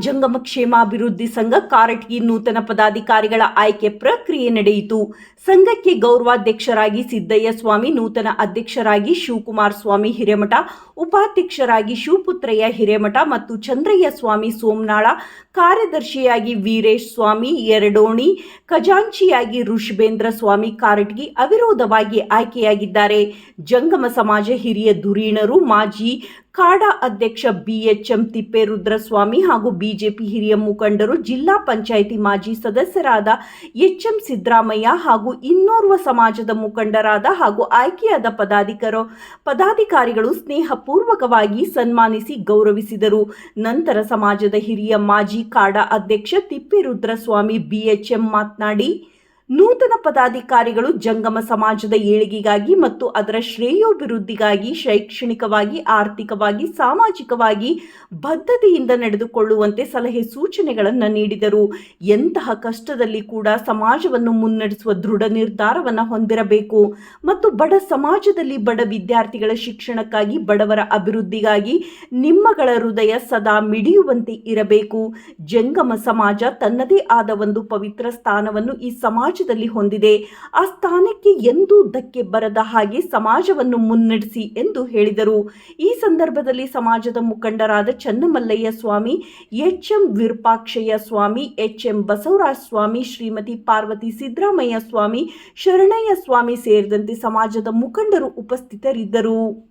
ಜಂಗಮ ಕ್ಷೇಮಾಭಿವೃದ್ಧಿ ಸಂಘ ಕಾರಟಗಿ ನೂತನ ಪದಾಧಿಕಾರಿಗಳ ಆಯ್ಕೆ ಪ್ರಕ್ರಿಯೆ ನಡೆಯಿತು. ಸಂಘಕ್ಕೆ ಗೌರವಾಧ್ಯಕ್ಷರಾಗಿ ಸಿದ್ದಯ್ಯ ಸ್ವಾಮಿ ನೂತನ ಅಧ್ಯಕ್ಷರಾಗಿ ಶಿವಕುಮಾರ್ ಸ್ವಾಮಿ ಹಿರೇಮಠ, ಉಪಾಧ್ಯಕ್ಷರಾಗಿ ಶಿವಪುತ್ರಯ್ಯ ಹಿರೇಮಠ ಮತ್ತು ಚಂದ್ರಯ್ಯ ಸ್ವಾಮಿ ಸೋಮನಾಳ, ಕಾರ್ಯದರ್ಶಿಯಾಗಿ ವೀರೇಶ್ ಸ್ವಾಮಿ ಎರಡೋಣಿ ಖಜಾಂಚಿಯಾಗಿ ಋಷಭೇಂದ್ರ ಸ್ವಾಮಿ ಕಾರಟಗಿ ಅವಿರೋಧವಾಗಿ ಆಯ್ಕೆಯಾಗಿದ್ದಾರೆ. ಜಂಗಮ ಸಮಾಜ ಹಿರಿಯ ಧುರೀಣರು ಮಾಜಿ ಕಾಡಾ ಅಧ್ಯಕ್ಷ ಬಿಎಚ್ಎಂ ತಿಪ್ಪೇರುದ್ರಸ್ವಾಮಿ ಹಾಗೂ ಬಿಜೆಪಿ ಹಿರಿಯ ಮುಖಂಡರು ಜಿಲ್ಲಾ ಪಂಚಾಯಿತಿ ಮಾಜಿ ಸದಸ್ಯರಾದ ಎಚ್ಎಂ ಸಿದ್ದರಾಮಯ್ಯ ಹಾಗೂ ಇನ್ನೋರ್ವ ಸಮಾಜದ ಮುಖಂಡರಾದ ಹಾಗೂ ಆಯ್ಕೆಯಾದ ಪದಾಧಿಕರು ಪದಾಧಿಕಾರಿಗಳು ಸ್ನೇಹಪೂರ್ವಕವಾಗಿ ಸನ್ಮಾನಿಸಿ ಗೌರವಿಸಿದರು. ನಂತರ ಸಮಾಜದ ಹಿರಿಯ ಮಾಜಿ ಕಾಡಾ ಅಧ್ಯಕ್ಷ ತಿಪ್ಪೇರುದ್ರಸ್ವಾಮಿ ಬಿಎಚ್ಎಂ ಮಾತನಾಡಿ ನೂತನ ಪದಾಧಿಕಾರಿಗಳು ಜಂಗಮ ಸಮಾಜದ ಏಳಿಗೆಗಾಗಿ ಮತ್ತು ಅದರ ಶ್ರೇಯೋಭಿವೃದ್ಧಿಗಾಗಿ ಶೈಕ್ಷಣಿಕವಾಗಿ, ಆರ್ಥಿಕವಾಗಿ, ಸಾಮಾಜಿಕವಾಗಿ ಬದ್ಧತೆಯಿಂದ ನಡೆದುಕೊಳ್ಳುವಂತೆ ಸಲಹೆ ಸೂಚನೆಗಳನ್ನು ನೀಡಿದರು. ಎಂತಹ ಕಷ್ಟದಲ್ಲಿ ಕೂಡ ಸಮಾಜವನ್ನು ಮುನ್ನಡೆಸುವ ದೃಢ ನಿರ್ಧಾರವನ್ನು ಹೊಂದಿರಬೇಕು. ಮತ್ತು ಬಡ ಸಮಾಜದಲ್ಲಿ ಬಡ ವಿದ್ಯಾರ್ಥಿಗಳ ಶಿಕ್ಷಣಕ್ಕಾಗಿ, ಬಡವರ ಅಭಿವೃದ್ಧಿಗಾಗಿ ನಿಮ್ಮಗಳ ಹೃದಯ ಸದಾ ಮಿಡಿಯುವಂತೆ ಇರಬೇಕು. ಜಂಗಮ ಸಮಾಜ ತನ್ನದೇ ಆದ ಒಂದು ಪವಿತ್ರ ಸ್ಥಾನವನ್ನು ಈ ಸಮಾಜದಲ್ಲಿ ಹೊಂದಿದೆ. ಆ ಸ್ಥಾನಕ್ಕೆ ಎಂದೂ ಧಕ್ಕೆ ಬರದ ಹಾಗೆ ಸಮಾಜವನ್ನು ಮುನ್ನಡೆಸಿ ಎಂದು ಹೇಳಿದರು. ಈ ಸಂದರ್ಭದಲ್ಲಿ ಸಮಾಜದ ಮುಖಂಡರಾದ Channamallayya Swami H M Virupakshayya Swami H M Basavaraja Swami, Shrimati Parvati Siddaramayya Swami, Sharanayya Swami ಸೇರಿದಂತೆ ಸಮಾಜದ ಮುಖಂಡರು ಉಪಸ್ಥಿತರಿದ್ದರು.